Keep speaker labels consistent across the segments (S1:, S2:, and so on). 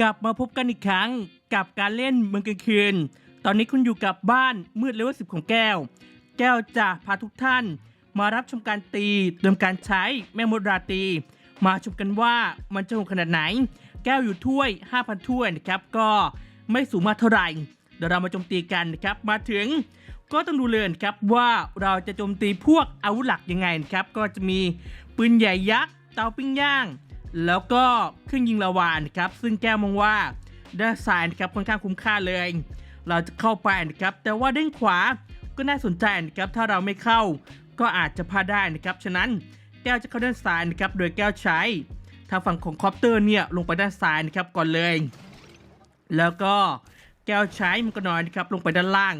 S1: กลับมาพบกันอีกครั้งกับการเล่นเมืองกลางคืน ตอนนี้คุณอยู่กับบ้านมืดเลเวลสิบของแก้ว แก้วจะพาทุกท่าน มารับชมการตีเติมการใช้แม่มดราตี มาชมกันว่ามันจะโหดขนาดไหน แก้วอยู่ถ้วย 5,000 ถ้วยนะครับก็ไม่สูงมากเท่าไหร่ เดี๋ยวเรามาโจมตีกันนะครับ มาถึงก็ต้องดูเลยนครับว่าเราจะโจมตีพวกอาวุธหลักยังไงนะครับ ก็จะมีปืนใหญ่ยักษ์เตาปิ้งย่าง แล้วก็เครื่องยิงลาวานครับ ซึ่งแก้วมองว่าด้านซ้ายนะครับค่อนข้างคุ้มค่าเลย เราจะเข้าไปนะครับ แต่ว่าด้านขวาก็น่าสนใจนะครับ ถ้าเราไม่เข้าก็อาจจะพลาดได้นะครับ ฉะนั้นแก้วจะเข้าด้านซ้ายนะครับ โดยแก้วใช้ทางฝั่งของคอปเตอร์เนี่ยลงไปด้านซ้ายนะครับก่อนเลย แล้วก็แก้วใช้มันก็น้อยนะครับลงไปด้านล่าง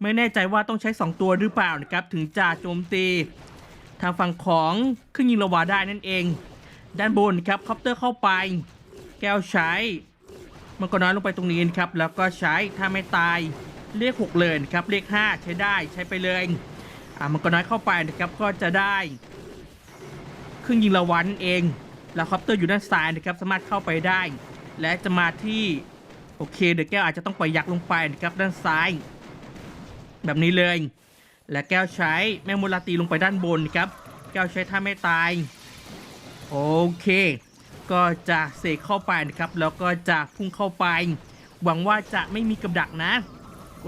S1: ไม่แน่ใจว่าต้องใช้ 2 ตัวหรือเปล่านะครับถึงจะโจมตี ทางฝั่งของเครื่องยิงระวาได้นั่นเอง ด้านบนครับคอปเตอร์เข้าไป แก้วใช้มันก็น้อยลงไปตรงนี้นะครับ แล้วก็ใช้ถ้าไม่ตายเลข6เลยนะครับเลข5ใช้ได้ใช้ไปเลยอ่ามันก็น้อยเข้าไปนะครับก็จะได้เครื่องยิงระวันเอง แล้วคอปเตอร์อยู่ด้านซ้ายนะครับสามารถเข้าไปได้ และจะมาที่โอเคเดี๋ยวแก้วอาจจะต้องปล่อยยักษ์ลงไปนะครับด้านซ้าย แบบนี้เลย และแก้วใช้แม่มูลาตีลงไปด้านบนครับ แก้วใช้ถ้าไม่ตาย โอเค ก็จะเสกเข้าไปนะครับ แล้วก็จะพุ่งเข้าไป หวังว่าจะไม่มีกับดักนะ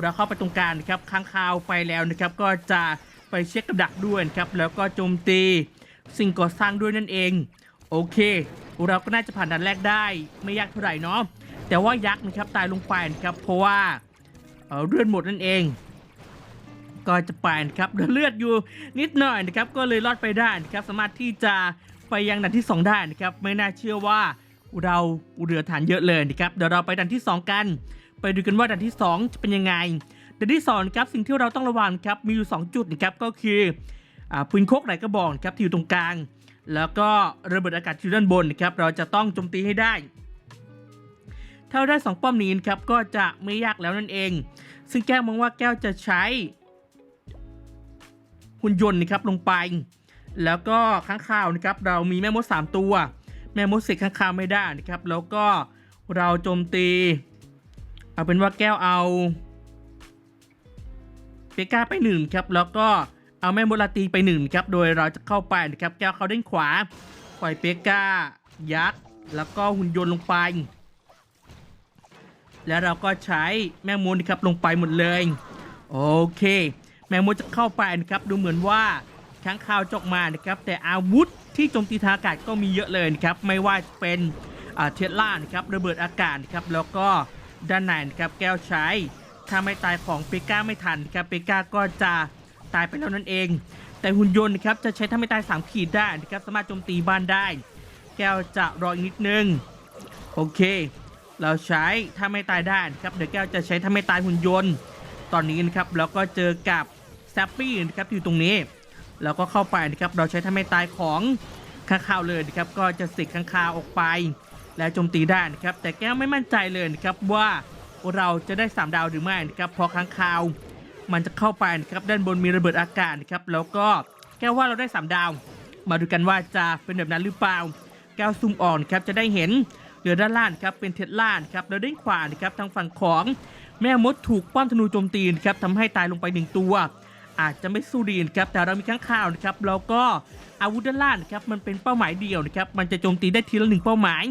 S1: เราเข้าไปตรงกลางนะครับค้างคาวไปแล้วนะครับ ก็จะไปเช็คกับดักด้วยครับ แล้วก็โจมตีสิ่งก่อสร้างด้วยนั่นเอง โอเค เราก็น่าจะผ่านด่านแรกได้ไม่ยากเท่าไหร่เนาะ แต่ว่ายักษ์นะครับตายลงไปนะครับ เพราะว่าเอ่อเลือดหมดนั่นเอง ก็จะไปนะครับเหลือเลือดอยู่นิดหน่อยนะครับ ก็เลยรอดไปได้นะครับ สามารถที่จะ ไปยังด่านที่ 2 ได้นะครับ ไม่น่าเชื่อว่าเราเหลือฐานเยอะเลยนะครับ เดี๋ยวเราไปด่านที่ 2 กัน ไปดูกันว่าด่านที่ 2 จะเป็นยังไงด่านที่2นครับสิ่งที่เราต้องระวังครับมีอยู่ 2 จุดนะครับก็คืออ่าปืนโคกไหนกระบอกครับที่อยู่ตรงกลาง แล้วก็ระเบิดอากาศที่ด้านบนนะครับเราจะต้องโจมตีให้ได้ถ้าได้สองป้อมนี้นครับก็จะไม่ยากแล้วนั่นเอง ซึ่งแก้วมองว่าแก้วจะใช้หุ่นยนต์นะครับลงไป แล้วก็ข้างข่าวนะครับเรามีแม่มด 3 ตัว แม่มดสกข้างข่าวไม่ได้นะครับ แล้วก็เราโจมตี เอาเป็นว่าแก้วเอาเปก้าไปหนึ่งครับ แล้วก็เอาแม่มดลาตีไปหนึ่งครับ โดยเราจะเข้าไปนะครับ แก้วเขาด้านขวา ปล่อยเปก้า ยักษ์ แล้วก็หุ่นยนต์ลงไป แล้วเราก็ใช้แม่มดนะครับลงไปหมดเลย โอเค แมงมุมจะเข้าไปนะครับ ดูเหมือนว่า ค้างคาวจกมานะครับแต่อาวุธที่โจมตีทางอากาศก็มีเยอะเลยนะครับไม่ว่าจะเป็นเทสลานะครับระเบิดอากาศนะครับแล้วก็ด้านในนะครับแก้วใช้ถ้าไม่ตายของเปก้าไม่ทันครับเปก้าก็จะตายไปแล้วนั่นเอง แต่หุ่นยนต์นะครับจะใช้ถ้าไม่ตาย 3 ขีดได้นะครับสามารถโจมตีบ้านได้ แก้วจะรออีกนิดนึงโอเค เราใช้ถ้าไม่ตายได้นะครับเดี๋ยวแก้วจะใช้ถ้าไม่ตายหุ่นยนต์ ตอนนี้นะครับแล้วก็เจอกับแซปปี้นะครับอยู่ตรงนี้ แล้วก็เข้าไปนะครับเราใช้ถ้าไม่ตายของข้างคาวเลยนะครับก็จะสิกข้างคาวออกไป และโจมตีได้นะครับแต่แก้วไม่มั่นใจเลยนะครับว่าเราจะได้ 3 ดาวหรือไม่นะครับเพราะข้างคาว มันจะเข้าไปนะครับด้านบนมีระเบิดอากาศนะครับแล้วก็แก้วว่าเราได้ 3 ดาว มาดูกันว่าจะเป็นแบบนั้นหรือเปล่า แก้วซูมอ่อนครับจะได้เห็นเหลือด้านล่างครับเป็นเทสลาครับแล้วด้านขวานะครับทางฝั่งของแม่มดถูกป้อมธนูโจมตีนะครับทำให้ตายลงไปหนึ่งตัว อาจจะไม่สู้ดีนะครับแต่เรามีข้างข่าวนะครับแล้วก็อาวุธด้านล่างนะครับมันเป็นเป้าหมายเดียวนะครับมันจะโจมตีได้ทีละหนึ่งเป้าหมาย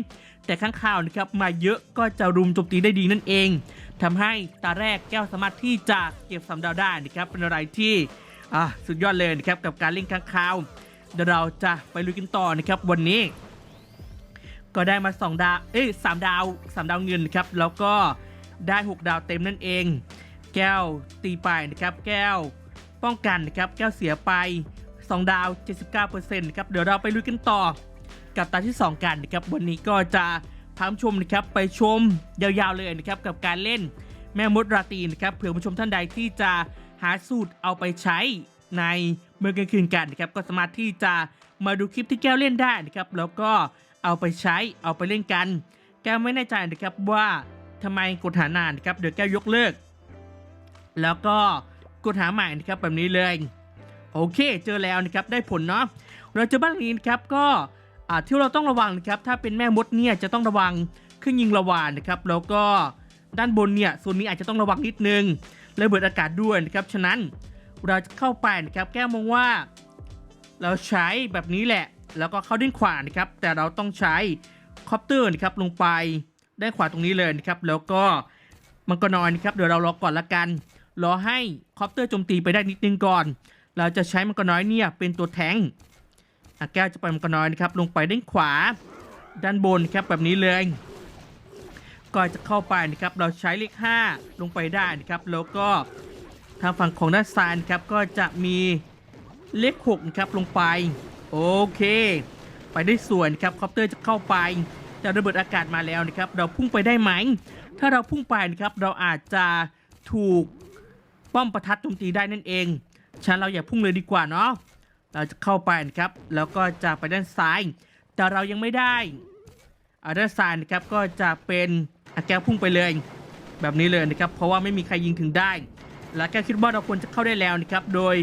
S1: แต่ข้างข่าวนะครับมาเยอะก็จะรุมโจมตีได้ดีนั่นเองทำให้ตาแรกแก้วสามารถที่จะเก็บสามดาวได้นะครับเป็นอะไรที่สุดยอดเลยนะครับกับการเล่นข้างข่าวเดี๋ยวเราจะไปลุยกันต่อนะครับวันนี้ ก็ได้มา 2 ดาวเอ้ยสามดาว3 ดาวเงินครับแล้วก็ได้ 6 ดาวเต็มนั่นเอง แก้วตีไปนะครับแก้ว ป้องกันนะครับแก้วเสียไป 2 ดาว 79%นะครับเดี๋ยวเราไปลุยกันต่อ กับตาที่ 2 กันนะครับวันนี้ก็จะพาผู้ชมนะครับไปชมยาวๆเลยนะครับกับการเล่นแม่มดราตรีนะครับเผื่อผู้ชมท่านใดที่จะหาสูตรเอาไปใช้ในเมื่อกลางคืนกันนะครับก็สามารถที่จะมาดูคลิปที่แก้วเล่นได้นะครับแล้วก็เอาไปใช้เอาไปเล่นกัน แก้วไม่แน่ใจนะครับว่าทำไมกดหานานนะครับเดี๋ยวแก้วยกเลิก แล้วก็ ดหาใหม่นะครับแบบนี้เลย โอเค เจอแล้วนะครับได้ผลเนาะเราเจอบ้านนี้นะครับก็ที่เราต้องระวังนะครับถ้าเป็นแม่มดเนี่ยจะต้องระวังเครื่องยิงระวานนะครับแล้วก็ด้านบนเนี่ยโซนนี้อาจจะต้องระวังนิดนึงระเบิดอากาศด้วยนะครับฉะนั้นเราจะเข้าไปนะครับแก้มองว่า เราใช้แบบนี้แหละ แล้วก็เข้าด้านขวานะครับ แต่เราต้องใช้คอปเตอร์นะครับลงไปด้านขวาตรงนี้เลยนะครับแล้วก็มังกรนอยนะครับเดี๋ยวเรารอก่อนละกัน รอให้คอปเตอร์โจมตีไปได้นิดนึงก่อน เราจะใช้มังกรน้อยเนี่ยเป็นตัวแทงอะแก้วจะไปมังกรน้อยนะครับลงไปด้านขวา ด้านบนครับแบบนี้เลยก็จะเข้าไปนะครับเราใช้เลข 5 ลงไปได้นะครับแล้วก็ทางฝั่งของด้านซ้ายนะครับก็จะมีเลข6นะครับลงไปโอเค ไปได้สวนครับคอปเตอร์จะเข้าไปจะระเบิดอากาศมาแล้วนะครับ เราพุ่งไปได้ไหม ถ้าเราพุ่งไปนะครับเราอาจจะถูก ป้อมประทัดโจมตีได้นั่นเองฉะนันเราอย่าพุ่งเลยดีกว่าเนาะเราจะเข้าไปนะครับ แล้วก็จะไปด้านซ้าย แต่เรายังไม่ได้อาด้านซ้ายนะครับก็จะเป็นอะแก้วพุ่งไปเลย แบบนี้เลยนะครับ เพราะว่าไม่มีใครยิงถึงได้ และแก้วคิดว่าเราควรจะเข้าได้แล้วนะครับ โดย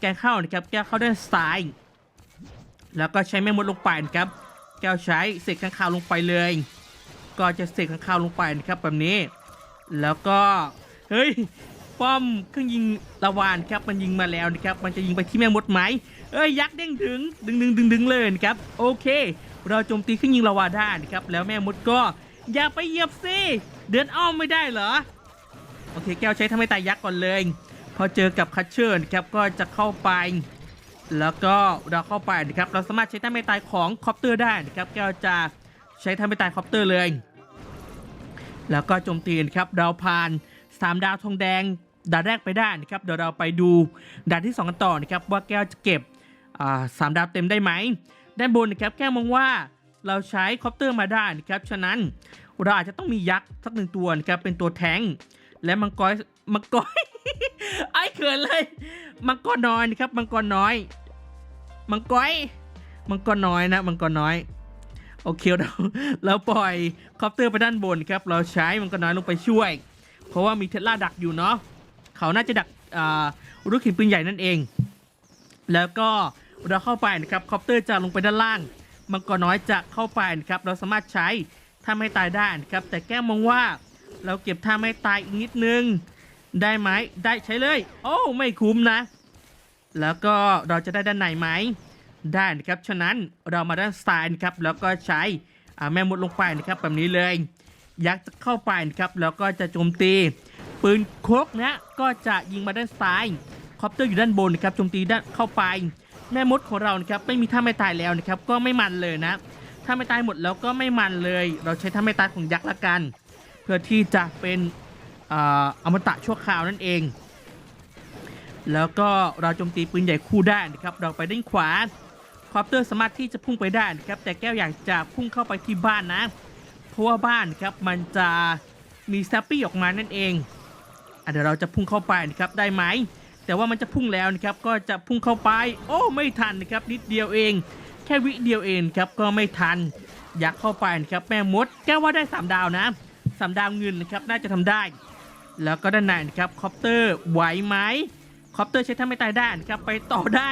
S1: แก้วเข้านะครับ แก้วเข้าด้านซ้าย แล้วก็ใช้แม่มดลงไปนะครับ แก้วใช้เศษข้างคาวลงไปเลย ก็จะเศษข้างคาวลงไปนะครับแบบนี้ แล้วก็ เฮ้ย ป้อมเครื่องยิงละวานครับมันยิงมาแล้วนะครับมันจะยิงไปที่แม่มดไหมเอ้ยยักษ์เด้งถึงดึงดึงดึงดึงเลยนะครับโอเค เราโจมตีเครื่องยิงละวานได้นะครับแล้วแม่มดก็อย่าไปเหยียบสิเดินอ้อมไม่ได้เหรอโอเคแก้วใช้ทำให้ตายยักษ์ก่อนเลย พอเจอกับคัตเชอร์นะครับก็จะเข้าไป แล้วก็เราเข้าไปนะครับเราสามารถใช้ท่าไม่ตายของคอปเตอร์ได้นะครับแก้วจะใช้ท่าไม่ตายคอปเตอร์เลยแล้วก็โจมตีนะครับเราผ่าน 3 ดาวทองแดง ด่านแรกไปได้นะครับเดี๋ยวเราไปดูด่านที่2กันต่อนะครับว่าแก้วจะเก็บสามดาวเต็มได้ไหมด้านบนนะครับแก้วมองว่าเราใช้คอปเตอร์มาได้นะครับฉะนั้นเราอาจจะต้องมียักษ์สักหนึ่งตัวนะครับเป็นตัวแทงและมังกรมังกรไอ้เขินเลยมังกรน้อยนะครับมังกรน้อยมังกรมังกรน้อยนะมังกรน้อยโอเคเราเราปล่อยคอปเตอร์ไปด้านบนครับเราใช้มังกรน้อยลงไปช่วย เพราะว่ามีเทสลาดักอยู่เนาะ เขาน่าจะดักลูกหินปืนใหญ่นั่นเอง แล้วก็เราเข้าไปนะครับคอปเตอร์จะลงไปด้านล่าง มังกรน้อยจะเข้าไปนะครับ เราสามารถใช้ถ้าไม่ตายได้นะครับ แต่แก้มองว่าเราเก็บท่าไม่ตายอีกนิดนึง ได้ไหมได้ใช้เลย โอ้ไม่คุ้มนะ แล้วก็เราจะได้ด้านในไหมได้นะครับ ฉะนั้นเรามาด้านซ้ายนะครับ แล้วก็ใช้แม่มดลงไปนะครับแบบนี้เลย ยักษ์จะเข้าไปนะครับ แล้วก็จะโจมตี ปืนโคกนะก็จะยิงมาด้านซ้ายคอปเตอร์อยู่ด้านบนนะครับโจมตีด้านเข้าไป แม่มดของเรานะครับไม่มีท่าไม่ตายแล้วนะครับก็ไม่มันเลยนะถ้าไม่ตายหมดแล้วก็ไม่มันเลย เราใช้ท่าไม่ตายของยักษ์ละกัน เพื่อที่จะเป็นอมตะชั่วคราวนั่นเอง แล้วก็เราโจมตีปืนใหญ่คู่ได้นะครับเราไปด้านขวาคอปเตอร์สามารถที่จะพุ่งไปได้นะครับแต่แก้วอยากจะพุ่งเข้าไปที่บ้านนะเพราะว่าบ้านนะครับมันจะมีแซปปี้ออกมานั่นเอง เดี๋ยวเราจะพุ่งเข้าไปนะครับได้ไหมแต่ว่ามันจะพุ่งแล้วนะครับก็จะพุ่งเข้าไป โอ้ไม่ทันนะครับนิดเดียวเอง แค่วิเดียวเองครับก็ไม่ทัน อยากเข้าไปนะครับแม่มดแก้ว่าได้ 3 ดาวนะสามดาวเงินนะครับน่าจะทำได้ แล้วก็ด้านในนะครับคอปเตอร์ไหวไหมคอปเตอร์ใช้ท่าไม่ตายได้นะครับไปต่อได้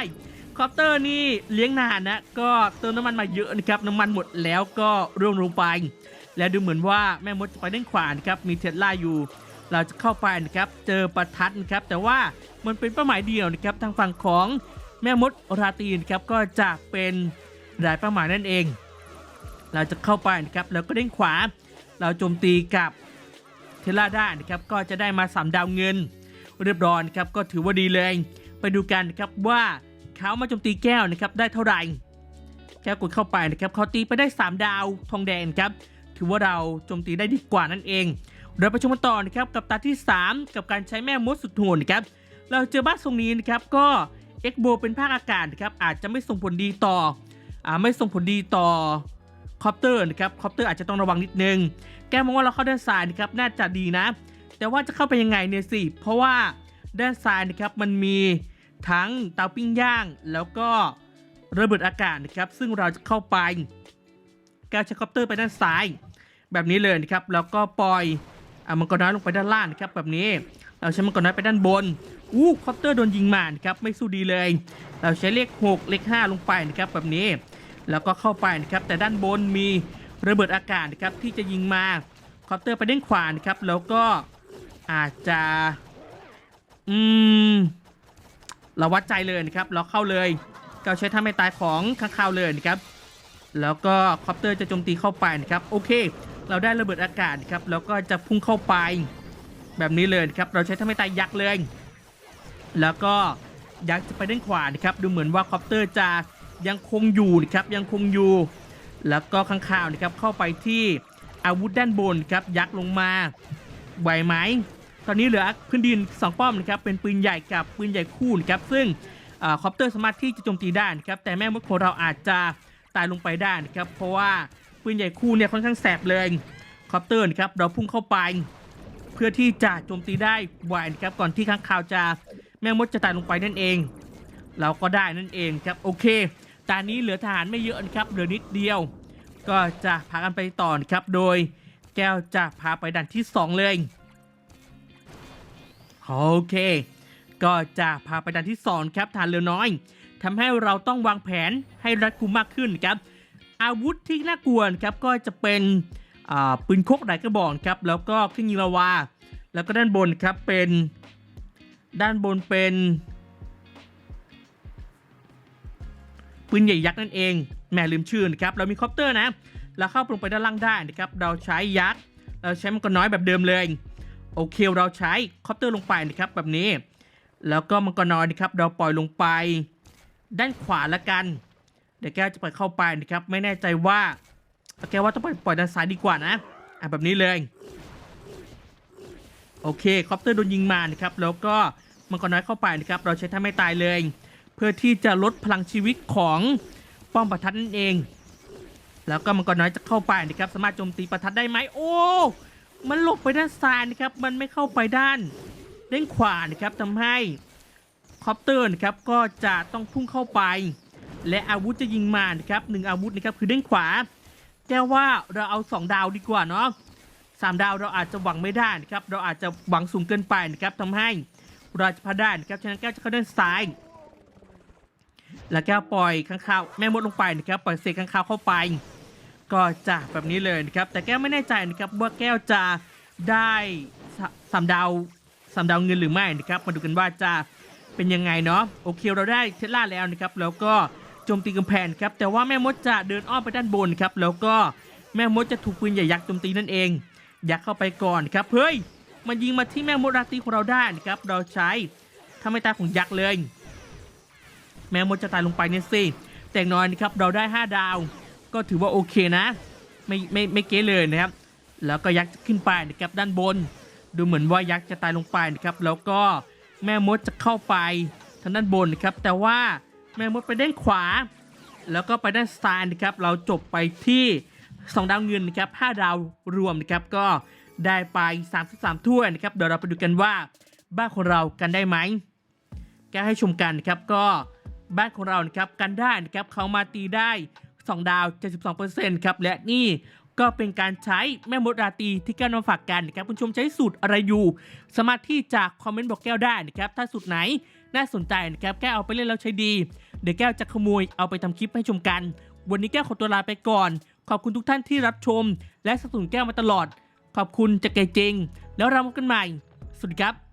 S1: คอปเตอร์นี่เลี้ยงนานนะก็เติมน้ำมันมาเยอะนะครับน้ำมันหมดแล้วก็ร่วงลงไป แล้วดูเหมือนว่าแม่มดจะไปด้านขวานะครับมีเทสลาอยู่ เราจะเข้าไปนะครับเจอประทัดนะครับแต่ว่ามันเป็นเป้าหมายเดียวนะครับทางฝั่งของแม่มดราตีนะครับก็จะเป็นรายเป้าหมายนั่นเอง เราจะเข้าไปนะครับแล้วก็เด้งขวา เราโจมตีกับเทสลาได้นะครับก็จะได้มา 3 ดาวเงิน เรียบร้อยนครับก็ถือว่าดีเลย ไปดูกันนะครับว่าเขามาโจมตีแก้วนะครับได้เท่าไหร่แก้วกดเข้าไปนะครับเขาตีไปได้ 3 ดาวทองแดงครับถือว่าเราโจมตีได้ดีกว่านั่นเอง เราไปชมกันต่อนะครับกับตาที่ 3 กับการใช้แม่มดสุดโหดนะครับเราเจอบ้านทรงนี้นะครับก็เอ็กโบเป็นภาคอากาศนะครับอาจจะไม่ส่งผลดีต่ออ่าไม่ส่งผลดีต่อคอปเตอร์นะครับคอปเตอร์อาจจะต้องระวังนิดนึง แก้มองว่าเราเข้าด้านซ้ายนะครับน่าจะดีนะ แต่ว่าจะเข้าไปยังไงเนี่ยสิ เพราะว่าด้านซ้ายนะครับมันมีทั้งเตาปิ้งย่าง แล้วก็ระเบิดอากาศนะครับ ซึ่งเราจะเข้าไปแก้ใช้คอปเตอร์ไปด้านซ้าย แบบนี้เลยนะครับแล้วก็ปล่อย อะมังกรน้อยลงไปด้านล่างนะครับแบบนี้ เราใช้มังกรน้อยไปด้านบน อู้คอปเตอร์โดนยิงมานะครับไม่สู้ดีเลย เราใช้เลข 6 เลข 5 ลงไปนะครับแบบนี้ แล้วก็เข้าไปนะครับแต่ด้านบนมีระเบิดอากาศนะครับที่จะยิงมาคอปเตอร์ไปด้านขวานะครับแล้วก็อาจจะอืมเราวัดใจเลยนะครับเราเข้าเลยเราใช้ท่าไม่ตายของข้างคาวเลยนะครับแล้วก็คอปเตอร์จะโจมตีเข้าไปนะครับโอเค เราได้ระเบิดอากาศครับแล้วก็จะพุ่งเข้าไปแบบนี้เลยครับเราใช้ท่าไม่ตายยักษ์เลย แล้วก็ยักษ์จะไปด้านขวานะครับดูเหมือนว่าคอปเตอร์จะยังคงอยู่นะครับยังคงอยู่ แล้วก็ข้างข่าวนะครับเข้าไปที่อาวุธด้านบนครับยักษ์ลงมาไหวไหมตอนนี้เหลือพื้นดินสองป้อมนะครับเป็นปืนใหญ่กับปืนใหญ่คู่นะครับซึ่งอคอปเตอร์สามารถที่จะโจมตีได้นะครับแต่แม่มดของเราอาจจะตายลงไปได้นะครับเพราะว่า ปืนใหญ่คู่เนี่ยค่อนข้างแสบเลยคอปเตอร์นะครับเราพุ่งเข้าไป เพื่อที่จะโจมตีได้ไวนะครับก่อนที่ข้างข่าวจะแม่มดจะตายลงไปนั่นเอง เราก็ได้นั่นเองครับโอเคตอนนี้เหลือทหารไม่เยอะนะครับเหลือนิดเดียว ก็จะพากันไปต่อครับโดยแก้วจะพาไปด่านที่ 2 เลยโอเค ก็จะพาไปด่านที่2ครับฐานเรือน้อยทำให้เราต้องวางแผนให้รัดกุมมากขึ้นครับ อาวุธที่น่ากลัวครับก็จะเป็นปืนคกหลายกระบอกครับแล้วก็เครื่องยิงลาวา แล้วก็ด้านบนครับเป็นด้านบนเป็นปืนใหญ่ยักษ์นั่นเองแหม่ลืมชื่อนะครับเรามีคอปเตอร์นะเราเข้าลงไปด้านล่างได้นะครับเราใช้ยักษ์เราใช้มังกรน้อยแบบเดิมเลยโอเคเราใช้คอปเตอร์ลงไปนะครับแบบนี้ แล้วก็มังกรน้อยนะครับเราปล่อยลงไป ด้านขวาละกัน เดี๋ยวแก้วจะปล่อยเข้าไปนะครับ ไม่แน่ใจว่าแก้วว่าต้องปล่อยปล่อยด้านซ้ายดีกว่านะอะแบบนี้เลยโอเคคอปเตอร์โดนยิงมานะครับแล้วก็มังกรน้อยเข้าไปนะครับเราใช้ท่าไม่ตายเลย เพื่อที่จะลดพลังชีวิตของป้อมประทัดนั่นเอง แล้วก็มังกรน้อยจะเข้าไปนะครับสามารถโจมตีประทัดได้ไหมโอ้มันหลบไปด้านซ้ายนะครับมันไม่เข้าไปด้านด้านขวานะครับทำให้คอปเตอร์นะครับก็จะต้องพุ่งเข้าไป และอาวุธจะยิงมานะครับหนึ่งอาวุธนะครับคือด้านขวาแต่ว่าเราเอาสองดาวดีกว่าเนาะสามดาวเราอาจจะหวังไม่ได้นะครับเราอาจจะหวังสูงเกินไปนะครับทำให้เราจะพลาดได้นะครับฉะนั้นแก้วจะเข้าด้านซ้าย แล้วแก้วปล่อยข้างข้าวแม่มดลงไปนะครับปล่อยเศษข้างข้าวเข้าไป ก็จะแบบนี้เลยนะครับแต่แก้วไม่แน่ใจนะครับว่าแก้วจะได้สาสามดาวสามดาวเงินหรือไม่นะครับมาดูกันว่าจะเป็นยังไงเนาะโอเคเราได้เทสลาแล้วนะครับ แล้วก็ โจมตีกำแพงครับแต่ว่าแม่มดจะเดินอ้อมไปด้านบนครับแล้วก็แม่มดจะถูกปืนใหญ่ยักษ์โจมตีนั่นเองยักษ์เข้าไปก่อนครับเฮ้ยมันยิงมาที่แม่มดราตรีของเราได้นะครับเราใช้ถ้าไม่ตายของยักษ์เลย แม้มดจะตายลงไปเนี่ยสิแต่งน้อยนะครับเราได้ 5 ดาว ก็ถือว่าโอเคนะไม่ไม่ไม่เก๊เลยนะครับ แล้วก็ยักษ์จะขึ้นไปนะครับด้านบน ดูเหมือนว่ายักษ์จะตายลงไปนะครับ แล้วก็แม่มดจะเข้าไปทางด้านบนนะครับ แต่ว่า แม่มดไปด้านขวา แล้วก็ไปด้านซ้ายนะครับ เราจบไปที่ 2 ดาวเงินนะครับ5ดาวรวมนะครับก็ได้ไป 33 ถ้วยนะครับเดี๋ยวเราไปดูกันว่า บ้านของเรากันได้ไหมแก้ให้ชมกันนะครับก็บ้านของเรานะครับกันได้นะครับเขามาตีได้ 2 ดาว 72%ครับและนี่ก็เป็นการใช้แม่มดราตรีที่แก้วนำฝากกันนะครับคุณชมใช้สูตรอะไรอยู่สามารถที่จะคอมเมนต์บอกแก้วได้นะครับถ้าสูตรไหน น่าสนใจนะครับแก้วเอาไปเล่นแล้วใช้ดี เดี๋ยวแก้วจะขโมยเอาไปทำคลิปให้ชมกัน วันนี้แก้วขอตัวลาไปก่อน ขอบคุณทุกท่านที่รับชม และสนับสนุนแก้วมาตลอด ขอบคุณจากใจจริง แล้วเราพบกันใหม่สวัสดีครับ